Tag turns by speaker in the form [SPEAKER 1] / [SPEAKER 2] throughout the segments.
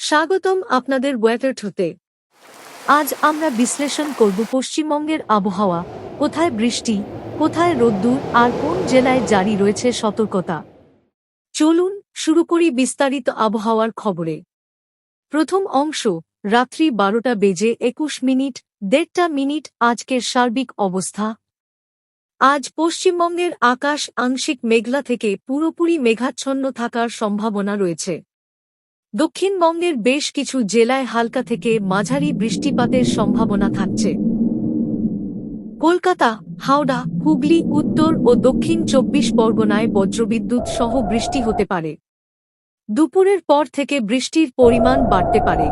[SPEAKER 1] স্বাগতম আপনাদের ওয়েটার হতে আজ আমরা বিশ্লেষণ করব পশ্চিমবঙ্গের আবহাওয়া, কোথায় বৃষ্টি, কোথায় রোদ্দুর, আর কোন জেলায় জারি রয়েছে সতর্কতা। চলুন শুরু করি বিস্তারিত আবহাওয়ার খবরে। প্রথম অংশ, রাত্রি বারোটা বেজে একুশ মিনিট, দেড়টা মিনিট আজকের সার্বিক অবস্থা। আজ পশ্চিমবঙ্গের আকাশ আংশিক মেঘলা থেকে পুরোপুরি মেঘাচ্ছন্ন থাকার সম্ভাবনা রয়েছে। দক্ষিণবঙ্গের বেশ কিছু জেলায় হালকা থেকে মাঝারি বৃষ্টিপাতের সম্ভাবনা থাকছে। কলকাতা, হাওড়া, হুগলি, উত্তর ও দক্ষিণ চব্বিশ পরগনায় বজ্রবিদ্যুৎ সহ বৃষ্টি হতে পারে। দুপুরের পর থেকে বৃষ্টির পরিমাণ বাড়তে পারে।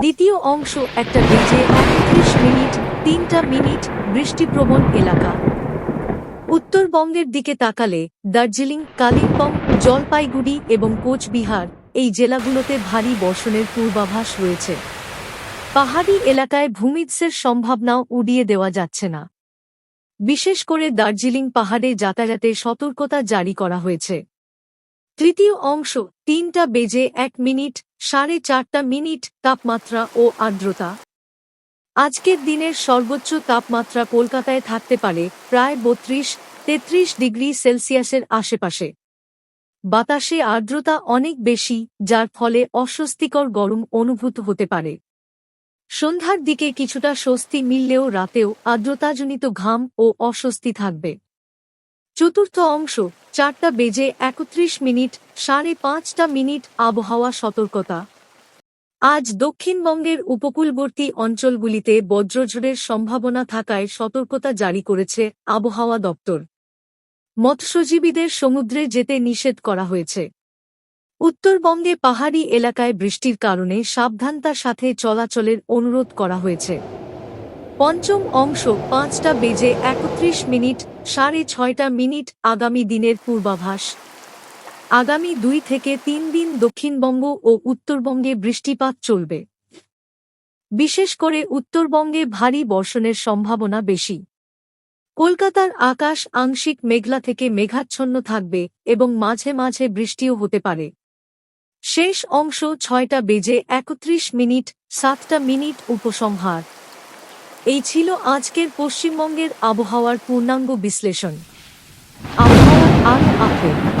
[SPEAKER 1] দ্বিতীয় অংশ, একটা বেজে একত্রিশ মিনিট, তিনটা মিনিট বৃষ্টিপ্রবণ এলাকা। উত্তরবঙ্গের দিকে তাকালে দার্জিলিং, কালিম্পং, জলপাইগুড়ি এবং কোচবিহার এই জেলাগুলোতে ভারী বর্ষণের পূর্বাভাস রয়েছে। পাহাড়ি এলাকায় ভূমিৎসের সম্ভাবনাও উড়িয়ে দেওয়া যাচ্ছে না। বিশেষ করে দার্জিলিং পাহাড়ে যাতায়াতে সতর্কতা জারি করা হয়েছে। তৃতীয় অংশ, তিনটা বেজে এক মিনিট, সাড়ে চারটা মিনিট তাপমাত্রা ও আর্দ্রতা। আজকের দিনের সর্বোচ্চ তাপমাত্রা কলকাতায় থাকতে পারে প্রায় বত্রিশ, তেত্রিশ ডিগ্রি সেলসিয়াসের আশেপাশে। বাতাসে আর্দ্রতা অনেক বেশি, যার ফলে অস্বস্তিকর গরম অনুভূত হতে পারে। সন্ধ্যার দিকে কিছুটা স্বস্তি মিললেও রাতেও আর্দ্রতাজনিত ঘাম ও অস্বস্তি থাকবে। চতুর্থ অংশ, চারটা বেজে একত্রিশ মিনিট, সাড়ে পাঁচটা মিনিট আবহাওয়া সতর্কতা। আজ দক্ষিণবঙ্গের উপকূলবর্তী অঞ্চলগুলিতে বজ্রঝড়ের সম্ভাবনা থাকায় সতর্কতা জারি করেছে আবহাওয়া দপ্তর। মৎস্যজীবীদের সমুদ্রে যেতে নিষেধ করা হয়েছে। উত্তরবঙ্গে পাহাড়ি এলাকায় বৃষ্টির কারণে সাবধানতার সাথে চলাচলের অনুরোধ করা হয়েছে। পঞ্চম অংশ পাঁচটা বেজে একত্রিশ মিনিট, সাড়ে ছয়টা মিনিট আগামী দিনের পূর্বাভাস। আগামী দুই থেকে তিন দিন দক্ষিণবঙ্গ ও উত্তরবঙ্গে বৃষ্টিপাত চলবে। বিশেষ করে উত্তরবঙ্গে ভারী বর্ষণের সম্ভাবনা বেশি। কলকাতার আকাশ আংশিক মেঘলা থেকে মেঘাচ্ছন্ন থাকবে এবং মাঝে মাঝে বৃষ্টিও হতে পারে। শেষ অংশ ছয়টা বেজে একত্রিশ মিনিট, সাতটা মিনিট উপসংহার। এই ছিল আজকের পশ্চিমবঙ্গের আবহাওয়ার পূর্ণাঙ্গ বিশ্লেষণ। আবহাওয়ার আরও আপডেট।